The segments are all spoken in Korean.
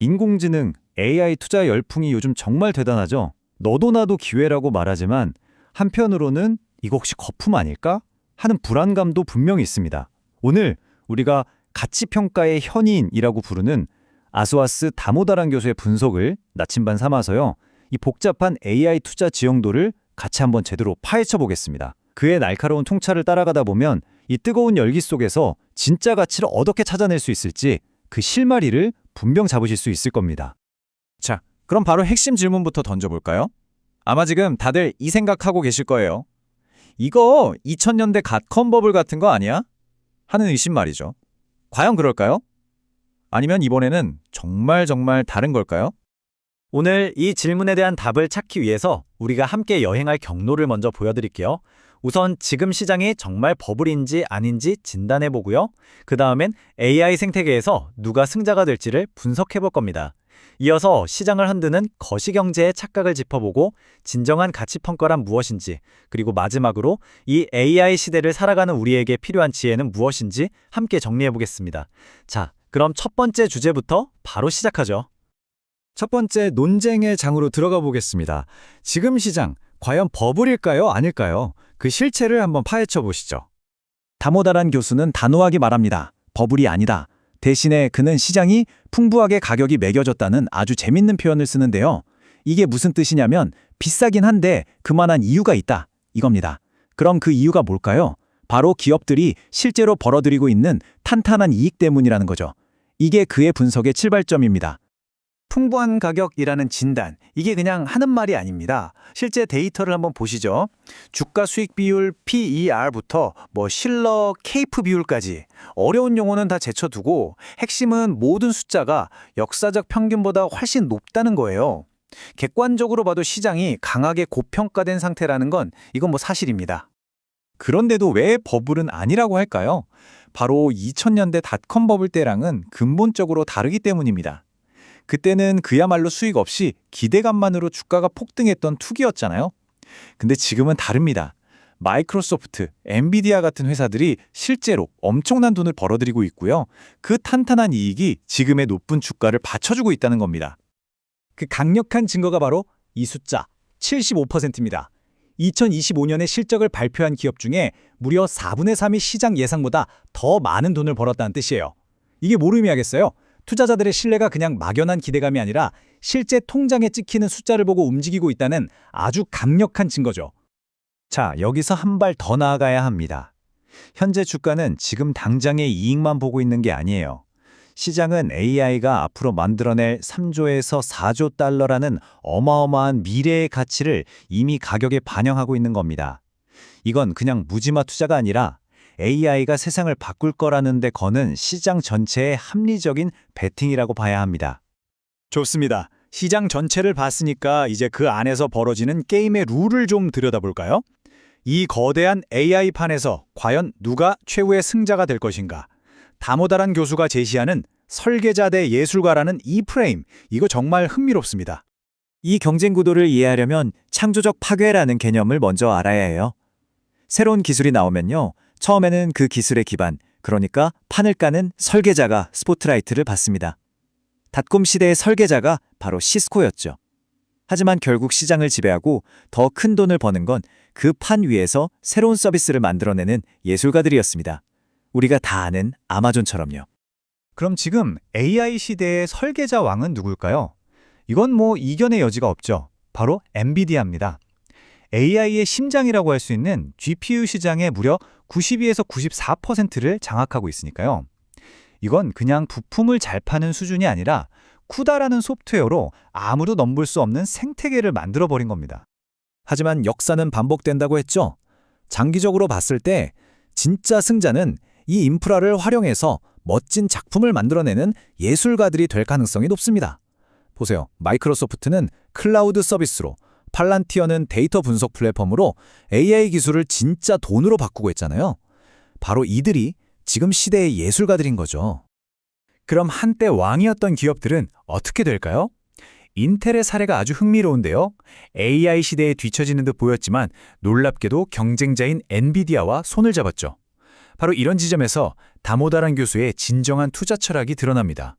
인공지능, AI 투자 열풍이 요즘 정말 대단하죠. 너도 나도 기회라고 말하지만 한편으로는 이거 혹시 거품 아닐까? 하는 불안감도 분명히 있습니다. 오늘 우리가 가치평가의 현인이라고 부르는 아스와스 다모다란 교수의 분석을 나침반 삼아서요. 이 복잡한 AI 투자 지형도를 같이 한번 제대로 파헤쳐 보겠습니다. 그의 날카로운 통찰을 따라가다 보면 이 뜨거운 열기 속에서 진짜 가치를 어떻게 찾아낼 수 있을지 그 실마리를 분명 잡으실 수 있을 겁니다. 자, 그럼 바로 핵심 질문부터 던져볼까요? 아마 지금 다들 이 생각하고 계실 거예요. 이거 2000년대 갓컴 버블 같은 거 아니야? 하는 의심 말이죠. 과연 그럴까요? 아니면 이번에는 정말 정말 다른 걸까요? 오늘 이 질문에 대한 답을 찾기 위해서 우리가 함께 여행할 경로를 먼저 보여드릴게요. 우선 지금 시장이 정말 버블인지 아닌지 진단해 보고요. 그 다음엔 AI 생태계에서 누가 승자가 될지를 분석해 볼 겁니다. 이어서 시장을 흔드는 거시경제의 착각을 짚어보고 진정한 가치 평가란 무엇인지, 그리고 마지막으로 이 AI 시대를 살아가는 우리에게 필요한 지혜는 무엇인지 함께 정리해 보겠습니다. 자, 그럼 첫 번째 주제부터 바로 시작하죠. 첫 번째 논쟁의 장으로 들어가 보겠습니다. 지금 시장 과연 버블일까요? 아닐까요? 그 실체를 한번 파헤쳐 보시죠. 다모다란 교수는 단호하게 말합니다. 버블이 아니다. 대신에 그는 시장이 풍부하게 가격이 매겨졌다는 아주 재밌는 표현을 쓰는데요. 이게 무슨 뜻이냐면 비싸긴 한데 그만한 이유가 있다. 이겁니다. 그럼 그 이유가 뭘까요? 바로 기업들이 실제로 벌어들이고 있는 탄탄한 이익 때문이라는 거죠. 이게 그의 분석의 출발점입니다. 풍부한 가격이라는 진단, 이게 그냥 하는 말이 아닙니다. 실제 데이터를 한번 보시죠. 주가 수익 비율 PER부터 뭐 실러 케이프 비율까지 어려운 용어는 다 제쳐두고 핵심은 모든 숫자가 역사적 평균보다 훨씬 높다는 거예요. 객관적으로 봐도 시장이 강하게 고평가된 상태라는 건 이건 뭐 사실입니다. 그런데도 왜 버블은 아니라고 할까요? 바로 2000년대 닷컴 버블 때랑은 근본적으로 다르기 때문입니다. 그때는 그야말로 수익 없이 기대감만으로 주가가 폭등했던 투기였잖아요. 근데 지금은 다릅니다. 마이크로소프트, 엔비디아 같은 회사들이 실제로 엄청난 돈을 벌어들이고 있고요. 그 탄탄한 이익이 지금의 높은 주가를 받쳐주고 있다는 겁니다. 그 강력한 증거가 바로 이 숫자 75%입니다. 2025년에 실적을 발표한 기업 중에 무려 4분의 3이 시장 예상보다 더 많은 돈을 벌었다는 뜻이에요. 이게 뭘 의미하겠어요? 투자자들의 신뢰가 그냥 막연한 기대감이 아니라 실제 통장에 찍히는 숫자를 보고 움직이고 있다는 아주 강력한 증거죠. 자, 여기서 한 발 더 나아가야 합니다. 현재 주가는 지금 당장의 이익만 보고 있는 게 아니에요. 시장은 AI가 앞으로 만들어낼 3조에서 4조 달러라는 어마어마한 미래의 가치를 이미 가격에 반영하고 있는 겁니다. 이건 그냥 무지마 투자가 아니라 AI가 세상을 바꿀 거라는 데 거는 시장 전체의 합리적인 베팅이라고 봐야 합니다. 좋습니다. 시장 전체를 봤으니까 이제 그 안에서 벌어지는 게임의 룰을 좀 들여다볼까요? 이 거대한 AI판에서 과연 누가 최후의 승자가 될 것인가? 다모다란 교수가 제시하는 설계자 대 예술가라는 이 프레임, 이거 정말 흥미롭습니다. 이 경쟁 구도를 이해하려면 창조적 파괴라는 개념을 먼저 알아야 해요. 새로운 기술이 나오면요. 처음에는 그 기술의 기반, 그러니까 판을 까는 설계자가 스포트라이트를 받습니다. 닷컴 시대의 설계자가 바로 시스코였죠. 하지만 결국 시장을 지배하고 더 큰 돈을 버는 건 그 판 위에서 새로운 서비스를 만들어내는 예술가들이었습니다. 우리가 다 아는 아마존처럼요. 그럼 지금 AI 시대의 설계자 왕은 누굴까요? 이건 뭐 이견의 여지가 없죠. 바로 엔비디아입니다. AI의 심장이라고 할 수 있는 GPU 시장의 무려 92에서 94%를 장악하고 있으니까요. 이건 그냥 부품을 잘 파는 수준이 아니라 쿠다라는 소프트웨어로 아무도 넘볼 수 없는 생태계를 만들어버린 겁니다. 하지만 역사는 반복된다고 했죠. 장기적으로 봤을 때 진짜 승자는 이 인프라를 활용해서 멋진 작품을 만들어내는 예술가들이 될 가능성이 높습니다. 보세요. 마이크로소프트는 클라우드 서비스로, 팔란티어는 데이터 분석 플랫폼으로 AI 기술을 진짜 돈으로 바꾸고 있잖아요. 바로 이들이 지금 시대의 예술가들인 거죠. 그럼 한때 왕이었던 기업들은 어떻게 될까요? 인텔의 사례가 아주 흥미로운데요. AI 시대에 뒤처지는 듯 보였지만 놀랍게도 경쟁자인 엔비디아와 손을 잡았죠. 바로 이런 지점에서 다모다란 교수의 진정한 투자 철학이 드러납니다.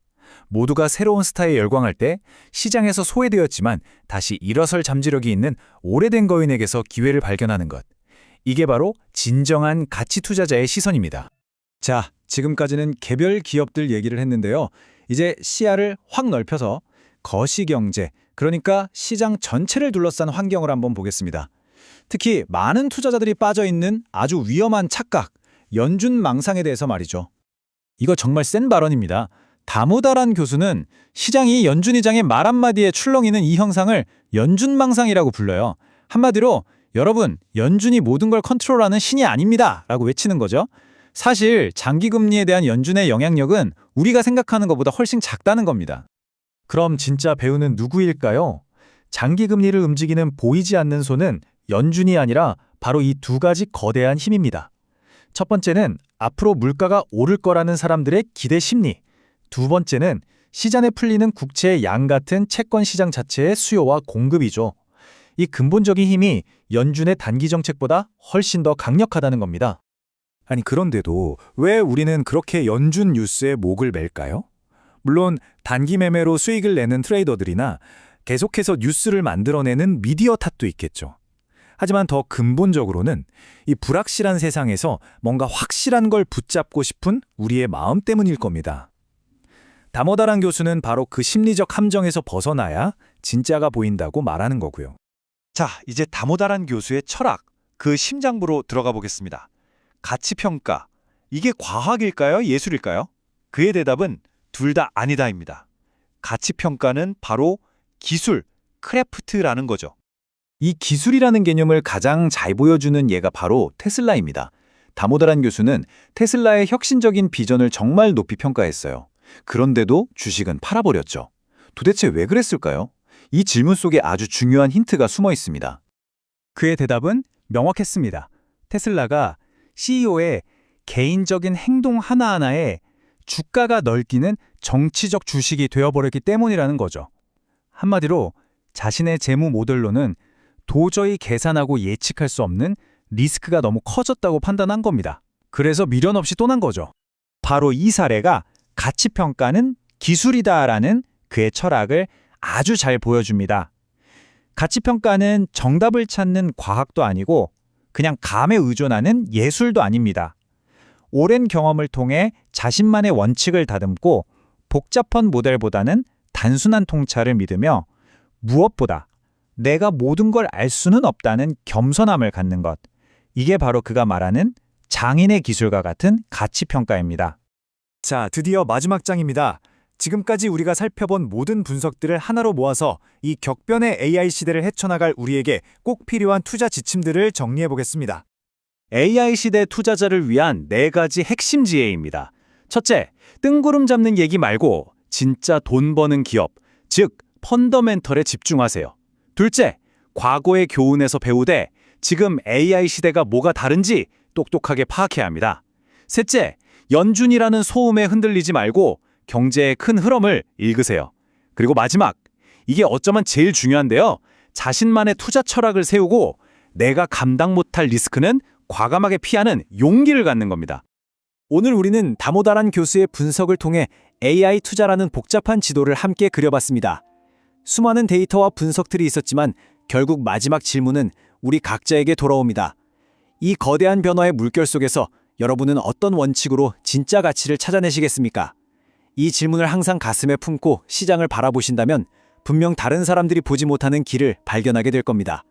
모두가 새로운 스타에 열광할 때 시장에서 소외되었지만 다시 일어설 잠재력이 있는 오래된 거인에게서 기회를 발견하는 것. 이게 바로 진정한 가치 투자자의 시선입니다. 자, 지금까지는 개별 기업들 얘기를 했는데요. 이제 시야를 확 넓혀서 거시경제, 그러니까 시장 전체를 둘러싼 환경을 한번 보겠습니다. 특히 많은 투자자들이 빠져 있는 아주 위험한 착각, 연준망상에 대해서 말이죠. 이거 정말 센 발언입니다. 다모다란 교수는 시장이 연준의장의 말 한마디에 출렁이는 이 형상을 연준망상이라고 불러요. 한마디로 여러분, 연준이 모든 걸 컨트롤하는 신이 아닙니다. 라고 외치는 거죠. 사실 장기금리에 대한 연준의 영향력은 우리가 생각하는 것보다 훨씬 작다는 겁니다. 그럼 진짜 배우는 누구일까요? 장기금리를 움직이는 보이지 않는 손은 연준이 아니라 바로 이 두 가지 거대한 힘입니다. 첫 번째는 앞으로 물가가 오를 거라는 사람들의 기대 심리. 두 번째는 시장에 풀리는 국채의 양 같은 채권 시장 자체의 수요와 공급이죠. 이 근본적인 힘이 연준의 단기 정책보다 훨씬 더 강력하다는 겁니다. 아니 그런데도 왜 우리는 그렇게 연준 뉴스에 목을 맬까요? 물론 단기 매매로 수익을 내는 트레이더들이나 계속해서 뉴스를 만들어내는 미디어 탓도 있겠죠. 하지만 더 근본적으로는 이 불확실한 세상에서 뭔가 확실한 걸 붙잡고 싶은 우리의 마음 때문일 겁니다. 다모다란 교수는 바로 그 심리적 함정에서 벗어나야 진짜가 보인다고 말하는 거고요. 자, 이제 다모다란 교수의 철학, 그 심장부로 들어가 보겠습니다. 가치평가. 이게 과학일까요? 예술일까요? 그의 대답은 둘 다 아니다입니다. 가치평가는 바로 기술, 크래프트라는 거죠. 이 기술이라는 개념을 가장 잘 보여주는 예가 바로 테슬라입니다. 다모다란 교수는 테슬라의 혁신적인 비전을 정말 높이 평가했어요. 그런데도 주식은 팔아버렸죠. 도대체 왜 그랬을까요? 이 질문 속에 아주 중요한 힌트가 숨어 있습니다. 그의 대답은 명확했습니다. 테슬라가 CEO의 개인적인 행동 하나하나에 주가가 널뛰는 정치적 주식이 되어버렸기 때문이라는 거죠. 한마디로 자신의 재무 모델로는 도저히 계산하고 예측할 수 없는 리스크가 너무 커졌다고 판단한 겁니다. 그래서 미련 없이 떠난 거죠. 바로 이 사례가 가치평가는 기술이다라는 그의 철학을 아주 잘 보여줍니다. 가치평가는 정답을 찾는 과학도 아니고 그냥 감에 의존하는 예술도 아닙니다. 오랜 경험을 통해 자신만의 원칙을 다듬고 복잡한 모델보다는 단순한 통찰을 믿으며 무엇보다 내가 모든 걸 알 수는 없다는 겸손함을 갖는 것. 이게 바로 그가 말하는 장인의 기술과 같은 가치평가입니다. 자, 드디어 마지막 장입니다. 지금까지 우리가 살펴본 모든 분석들을 하나로 모아서 이 격변의 AI 시대를 헤쳐나갈 우리에게 꼭 필요한 투자 지침들을 정리해 보겠습니다. AI 시대 투자자를 위한 네 가지 핵심 지혜입니다. 첫째, 뜬구름 잡는 얘기 말고 진짜 돈 버는 기업, 즉 펀더멘털에 집중하세요. 둘째, 과거의 교훈에서 배우되 지금 AI 시대가 뭐가 다른지 똑똑하게 파악해야 합니다. 셋째, 연준이라는 소음에 흔들리지 말고 경제의 큰 흐름을 읽으세요. 그리고 마지막, 이게 어쩌면 제일 중요한데요. 자신만의 투자 철학을 세우고 내가 감당 못할 리스크는 과감하게 피하는 용기를 갖는 겁니다. 오늘 우리는 다모다란 교수의 분석을 통해 AI 투자라는 복잡한 지도를 함께 그려봤습니다. 수많은 데이터와 분석들이 있었지만 결국 마지막 질문은 우리 각자에게 돌아옵니다. 이 거대한 변화의 물결 속에서 여러분은 어떤 원칙으로 진짜 가치를 찾아내시겠습니까? 이 질문을 항상 가슴에 품고 시장을 바라보신다면 분명 다른 사람들이 보지 못하는 길을 발견하게 될 겁니다.